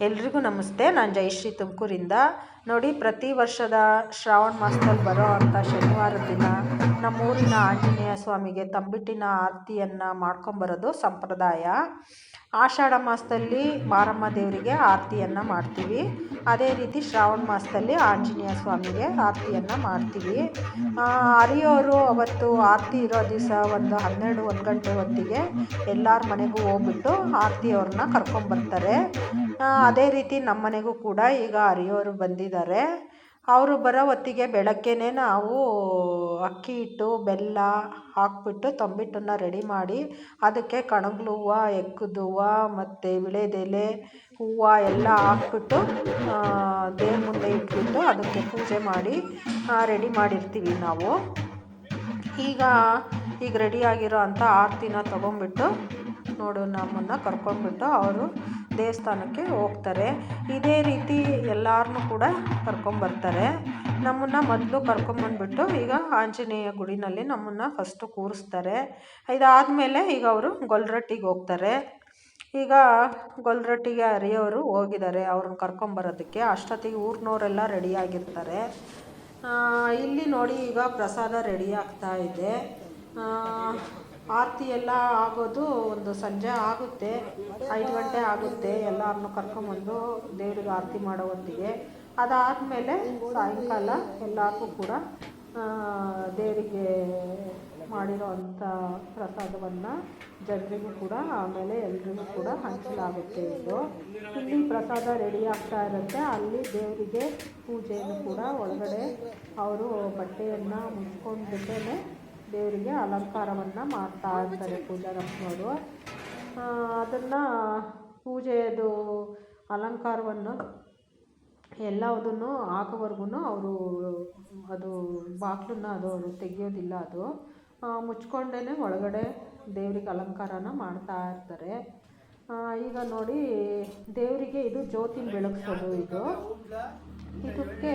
ಎಲ್ರಿಗೂ ನಮಸ್ತೆ. ನಾನು ಜಯಶ್ರೀ ತುಮಕೂರಿಂದ. ನೋಡಿ, ಪ್ರತಿ ವರ್ಷದ ಶ್ರಾವಣ ಮಾಸದಲ್ಲಿ ಬರೋ ಅಂಥ ಶನಿವಾರದ ದಿನ ನಮ್ಮೂರಿನ ಆಂಜನೇಯ ಸ್ವಾಮಿಗೆ ತಂಬಿಟ್ಟಿನ ಆರತಿಯನ್ನು ಮಾಡ್ಕೊಂಬರೋದು ಸಂಪ್ರದಾಯ. ಆಷಾಢ ಮಾಸದಲ್ಲಿ ಮಾರಮ್ಮ ದೇವರಿಗೆ ಆರತಿಯನ್ನು ಮಾಡ್ತೀವಿ. ಅದೇ ರೀತಿ ಶ್ರಾವಣ ಮಾಸದಲ್ಲಿ ಆಂಜನೇಯ ಸ್ವಾಮಿಗೆ ಆರತಿಯನ್ನು ಮಾಡ್ತೀವಿ. ಅರಿಯೋರು ಅವತ್ತು ಆರತಿ ಇರೋ ದಿವಸ ಒಂದು ಹನ್ನೆರಡು, ಒಂದು ಗಂಟೆ ಹೊತ್ತಿಗೆ ಎಲ್ಲರ ಮನೆಗೂ ಹೋಗ್ಬಿಟ್ಟು ಆರತಿಯವ್ರನ್ನ ಕರ್ಕೊಂಬರ್ತಾರೆ. ಅದೇ ರೀತಿ ನಮ್ಮ ಮನೆಗೂ ಕೂಡ ಈಗ ಹರಿಯೋರು ಬಂದಿದ್ದಾರೆ. ಅವರು ಬರೋ ಹೊತ್ತಿಗೆ ಬೆಳಗ್ಗೆನೇ ನಾವು ಅಕ್ಕಿ ಹಿಟ್ಟು, ಬೆಲ್ಲ ಹಾಕ್ಬಿಟ್ಟು ತಂಬಿಟ್ಟನ್ನು ರೆಡಿ ಮಾಡಿ ಅದಕ್ಕೆ ಕಣಗ್ಲು ಹೂವು ಎಕ್ಕದ ಹೂವು ಮತ್ತು ವಿಳೆದೆಲೆ, ಹೂವು ಎಲ್ಲ ಹಾಕ್ಬಿಟ್ಟು ದೇವ್ರ ಮುಂದೆ ಇಟ್ಬಿಟ್ಟು ಅದಕ್ಕೆ ಪೂಜೆ ಮಾಡಿ ರೆಡಿ ಮಾಡಿರ್ತೀವಿ ನಾವು. ಈಗ ಈಗ ರೆಡಿಯಾಗಿರೋ ಅಂಥ ಆರತಿನ ತೊಗೊಂಬಿಟ್ಟು ನೋಡು ನಮ್ಮನ್ನು ಕರ್ಕೊಂಡ್ಬಿಟ್ಟು ಅವರು ದೇವಸ್ಥಾನಕ್ಕೆ ಹೋಗ್ತಾರೆ. ಇದೇ ರೀತಿ ಎಲ್ಲರನ್ನೂ ಕೂಡ ಕರ್ಕೊಂಬರ್ತಾರೆ ನಮ್ಮನ್ನು ಮೊದಲು ಕರ್ಕೊಂಬಂದ್ಬಿಟ್ಟು ಈಗ ಆಂಜನೇಯ ಗುಡಿನಲ್ಲಿ ನಮ್ಮನ್ನು ಫಸ್ಟು ಕೂರಿಸ್ತಾರೆ. ಇದಾದಮೇಲೆ ಈಗ ಅವರು ಗೊಲ್ರಟ್ಟಿಗೆ ಹೋಗ್ತಾರೆ. ಈಗ ಗೊಲ್ರಟ್ಟಿಗೆ ಹರಿಯೋರು ಹೋಗಿದ್ದಾರೆ. ಅವ್ರನ್ನ ಕರ್ಕೊಂಬರೋದಕ್ಕೆ ಅಷ್ಟೊತ್ತಿಗೆ ಊರಿನವರೆಲ್ಲ ರೆಡಿಯಾಗಿರ್ತಾರೆ ಇಲ್ಲಿ ನೋಡಿ ಈಗ ಪ್ರಸಾದ ರೆಡಿ ಆಗ್ತಾ ಇದೆ. ಆರತಿ ಎಲ್ಲ ಆಗೋದು ಒಂದು ಸಂಜೆ ಆಗುತ್ತೆ. ಐದು ಗಂಟೆ ಆಗುತ್ತೆ. ಎಲ್ಲರನ್ನೂ ಕರ್ಕೊಂಬಂದು ದೇವರಿಗೆ ಆರತಿ ಮಾಡೋ ಹೊತ್ತಿಗೆ ಅದಾದಮೇಲೆ ಸಾಯಂಕಾಲ ಎಲ್ಲರಿಗೂ ಕೂಡ ದೇವರಿಗೆ ಮಾಡಿರೋ ಅಂಥ ಪ್ರಸಾದವನ್ನು ಜನರಿಗೂ ಕೂಡ, ಆಮೇಲೆ ಎಲ್ರಿಗೂ ಕೂಡ ಹಂಚಲಾಗುತ್ತೆ ಇದು. ಇಲ್ಲಿ ಪ್ರಸಾದ ರೆಡಿ ಆಗ್ತಾ ಇರುತ್ತೆ. ಅಲ್ಲಿ ದೇವರಿಗೆ ಪೂಜೆಯನ್ನು ಕೂಡ ಒಳಗಡೆ ಅವರು ಬಟ್ಟೆಯನ್ನು ಮುಚ್ಕೊಂಡ್ಬಿಟ್ಟೇ ದೇವರಿಗೆ ಅಲಂಕಾರವನ್ನು ಮಾಡ್ತಾ ಇರ್ತಾರೆ ಪೂಜಾರಪ್ಪನವರು ಅದನ್ನು ಪೂಜೆಯದು ಅಲಂಕಾರವನ್ನು ಎಲ್ಲದನ್ನು ಹಾಕೋವರೆಗೂ ಅವರು ಅದು ಬಾಗಿಲನ್ನ ಅದು ಅವರು ತೆಗೆಯೋದಿಲ್ಲ ಅದು. ಮುಚ್ಕೊಂಡೇ ಒಳಗಡೆ ದೇವರಿಗೆ ಅಲಂಕಾರನ ಮಾಡ್ತಾ ಇರ್ತಾರೆ. ಈಗ ನೋಡಿ ದೇವರಿಗೆ ಇದು ಜ್ಯೋತಿನ ಬೆಳಗ್ಸೋದು ಇದು. ಇದಕ್ಕೆ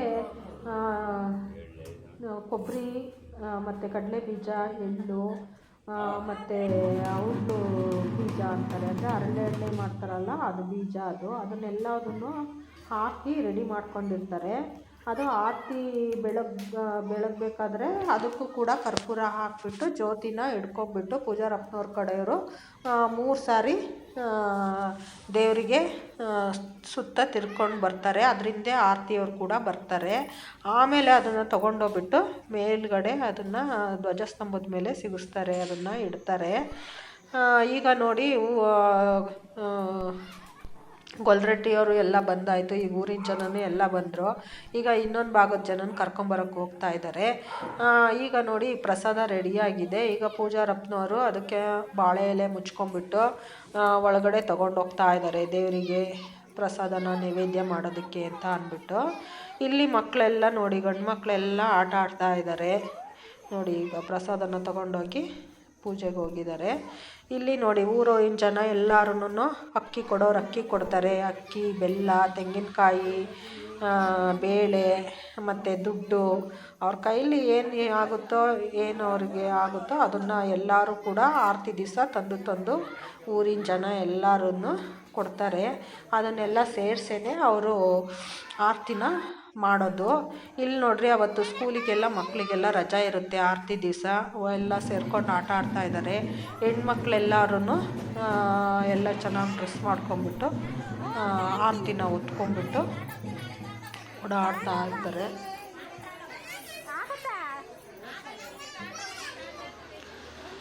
ಕೊಬ್ಬರಿ ಮತ್ತು ಕಡಲೆ ಬೀಜ ಎಳ್ಳು ಮತ್ತು ಅವ್ರದ್ದು ಬೀಜ ಅಂತಾರೆ. ಅಂದರೆ ಅರಳೆ ಎಣ್ಣೆ ಮಾಡ್ತಾರಲ್ಲ, ಅದು ಬೀಜ ಅದು. ಅದನ್ನೆಲ್ಲದನ್ನು ಹಾಕಿ ರೆಡಿ ಮಾಡ್ಕೊಂಡಿರ್ತಾರೆ. ಅದು ಆರತಿ ಬೆಳಗ್ ಬೆಳಗ್ಬೇಕಾದ್ರೆ ಅದಕ್ಕೂ ಕೂಡ ಕರ್ಪೂರ ಹಾಕಿಬಿಟ್ಟು, ಜ್ಯೋತಿನ ಹಿಡ್ಕೊಂಬಿಟ್ಟು ಪೂಜಾರಪ್ಪನವ್ರ ಕಡೆಯವರು ಮೂರು ಸಾರಿ ದೇವರಿಗೆ ಸುತ್ತ ತಿರ್ಕೊಂಡು ಬರ್ತಾರೆ. ಅದರಿಂದ ಆರತಿಯವ್ರು ಕೂಡ ಬರ್ತಾರೆ. ಆಮೇಲೆ ಅದನ್ನು ತೊಗೊಂಡೋಗ್ಬಿಟ್ಟು ಮೇಲುಗಡೆ ಅದನ್ನು ಧ್ವಜಸ್ತಂಭದ ಮೇಲೆ ಸಿಗಿಸ್ತಾರೆ, ಅದನ್ನು ಇಡ್ತಾರೆ. ಈಗ ನೋಡಿ ಗೊಲ್ರಟ್ಟಿಯವರು ಎಲ್ಲ ಬಂದಾಯಿತು. ಈಗ ಊರಿನ ಜನನೂ ಎಲ್ಲ ಬಂದರು. ಈಗ ಇನ್ನೊಂದು ಭಾಗದ ಜನನ ಕರ್ಕೊಂಬರಕ್ಕೆ ಹೋಗ್ತಾ ಇದ್ದಾರೆ ಈಗ ನೋಡಿ ಪ್ರಸಾದ ರೆಡಿಯಾಗಿದೆ ಈಗ ಪೂಜಾರಪ್ಪನವರು ಅದಕ್ಕೆ ಬಾಳೆ ಎಲೆ ಮುಚ್ಕೊಂಡ್ಬಿಟ್ಟು ಒಳಗಡೆ ತೊಗೊಂಡೋಗ್ತಾ ಇದ್ದಾರೆ ದೇವರಿಗೆ ಪ್ರಸಾದನ ನೈವೇದ್ಯ ಮಾಡೋದಕ್ಕೆ ಅಂತ ಅಂದ್ಬಿಟ್ಟು ಇಲ್ಲಿ ಮಕ್ಕಳೆಲ್ಲ ನೋಡಿ ಗಂಡು ಮಕ್ಕಳೆಲ್ಲ ಆಟ ಆಡ್ತಾ ಇದ್ದಾರೆ ನೋಡಿ ಈಗ ಪ್ರಸಾದನ ತೊಗೊಂಡೋಗಿ ಪೂಜೆಗೆ ಹೋಗಿದ್ದಾರೆ. ಇಲ್ಲಿ ನೋಡಿ ಊರಿನ ಜನ ಎಲ್ಲರೂ ಅಕ್ಕಿ ಕೊಡೋರು ಅಕ್ಕಿ ಕೊಡ್ತಾರೆ. ಅಕ್ಕಿ, ಬೆಲ್ಲ, ತೆಂಗಿನಕಾಯಿ ಬೇಳೆ, ಮತ್ತು ದುಡ್ಡು. ಅವ್ರ ಕೈಲಿ ಏನು ಆಗುತ್ತೋ, ಏನು ಅವ್ರಿಗೆ ಆಗುತ್ತೋ ಅದನ್ನು ಎಲ್ಲರೂ ಕೂಡ ಆರತಿ ದಿವಸ ತಂದು ತಂದು ಊರಿನ ಜನ ಎಲ್ಲರೂ ಕೊಡ್ತಾರೆ. ಅದನ್ನೆಲ್ಲ ಸೇರ್ಸೇ ಅವರು ಆರತಿನ ಮಾಡೋದು. ಇಲ್ಲಿ ನೋಡ್ರಿ ಅವತ್ತು ಸ್ಕೂಲಿಗೆಲ್ಲ ಮಕ್ಕಳಿಗೆಲ್ಲ ರಜಾ ಇರುತ್ತೆ ಆರತಿ ದಿವಸ. ಎಲ್ಲ ಸೇರ್ಕೊಂಡು ಆಟ ಆಡ್ತಾ ಇದ್ದಾರೆ ಹೆಣ್ಮಕ್ಳೆಲ್ಲರೂ ಎಲ್ಲ ಚೆನ್ನಾಗಿ ಡ್ರೆಸ್ ಮಾಡ್ಕೊಂಬಿಟ್ಟು ಆರತಿನ ಉತ್ಕೊಂಡ್ಬಿಟ್ಟು ಓಡಾಡ್ತಾ ಇರ್ತಾರೆ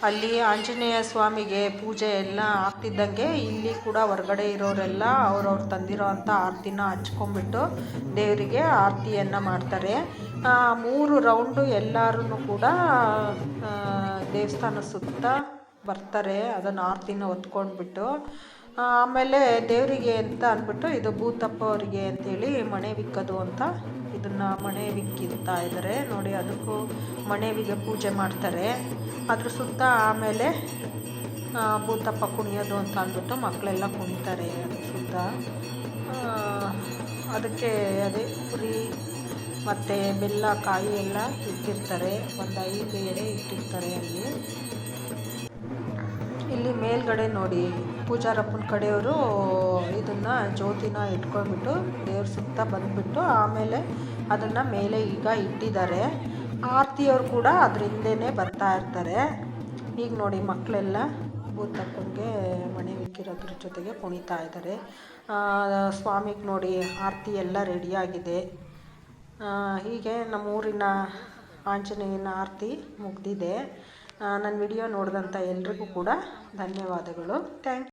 ಅಲ್ಲಿ ಆಂಜನೇಯ ಸ್ವಾಮಿಗೆ ಪೂಜೆ ಎಲ್ಲ ಆಗ್ತಿದ್ದಂಗೆ ಇಲ್ಲಿ ಕೂಡ ಹೊರಗಡೆ ಇರೋರೆಲ್ಲ ಅವ್ರವ್ರು ತಂದಿರೋ ಅಂಥ ಆರತಿನ ಹಚ್ಕೊಂಬಿಟ್ಟು ದೇವರಿಗೆ ಆರತಿಯನ್ನು ಮಾಡ್ತಾರೆ. ಮೂರು ರೌಂಡು ಎಲ್ಲರೂ ಕೂಡ ದೇವಸ್ಥಾನ ಸುತ್ತ ಬರ್ತಾರೆ, ಅದನ್ನು ಆರತಿನ ಹೊತ್ಕೊಂಡ್ಬಿಟ್ಟು. ಆಮೇಲೆ ದೇವರಿಗೆ ಅಂತ ಅಂದ್ಬಿಟ್ಟು ಇದು ಭೂತಪ್ಪ ಅವರಿಗೆ ಅಂತೇಳಿ ಮಣೆ ವಿಕ್ಕದು ಅಂತ ಇದನ್ನು ಮಣೆ ವಿಕ್ಕಿರ್ತಾ ಇದ್ದಾರೆ ನೋಡಿ ಅದಕ್ಕೂ ಮಣೆವಿಗೆ ಪೂಜೆ ಮಾಡ್ತಾರೆ. ಅದ್ರ ಸುತ್ತ ಆಮೇಲೆ ಭೂತಪ್ಪ ಕುಣಿಯೋದು ಅಂತ ಅಂದ್ಬಿಟ್ಟು ಮಕ್ಕಳೆಲ್ಲ ಕುಣಿತಾರೆ ಅದ್ರ ಸುತ್ತ. ಅದಕ್ಕೆ ಅದೇ ಪುರಿ ಮತ್ತು ಬೆಲ್ಲ ಕಾಯಿ ಎಲ್ಲ ಇಟ್ಟಿರ್ತಾರೆ. ಒಂದು ಐದು ಎಡೆ ಇಟ್ಟಿರ್ತಾರೆ ಅಲ್ಲಿ. ಇಲ್ಲಿ ಮೇಲ್ಗಡೆ ನೋಡಿ ಪೂಜಾರಪ್ಪನ ಕಡೆಯವರು ಇದನ್ನು ಜ್ಯೋತಿನ ಇಟ್ಕೊಂಡ್ಬಿಟ್ಟು ದೇವ್ರ ಸುತ್ತ ಬಂದುಬಿಟ್ಟು ಆಮೇಲೆ ಅದನ್ನು ಮೇಲೆ ಈಗ ಇಟ್ಟಿದ್ದಾರೆ. ಆರತಿಯವ್ರು ಕೂಡ ಅದ್ರ ಹಿಂದೆನೇ ಬರ್ತಾ ಇರ್ತಾರೆ. ಈಗ ನೋಡಿ ಮಕ್ಕಳೆಲ್ಲ ಭೂತಪ್ಪನಿಗೆ ಮಣಿ ವಿಕ್ಕಿರೋದ್ರ ಜೊತೆಗೆ ಕುಣಿತಾ ಇದ್ದಾರೆ. ಸ್ವಾಮಿಗೆ ನೋಡಿ ಆರತಿ ಎಲ್ಲ ರೆಡಿಯಾಗಿದೆ ಹೀಗೆ ನಮ್ಮೂರಿನ ಆಂಜನೇಯನ ಆರತಿ ಮುಗಿದಿದೆ. ನನ್ನ ವಿಡಿಯೋ ನೋಡಿದಂಥ ಎಲ್ರಿಗೂ ಕೂಡ ಧನ್ಯವಾದಗಳು. ಥ್ಯಾಂಕ್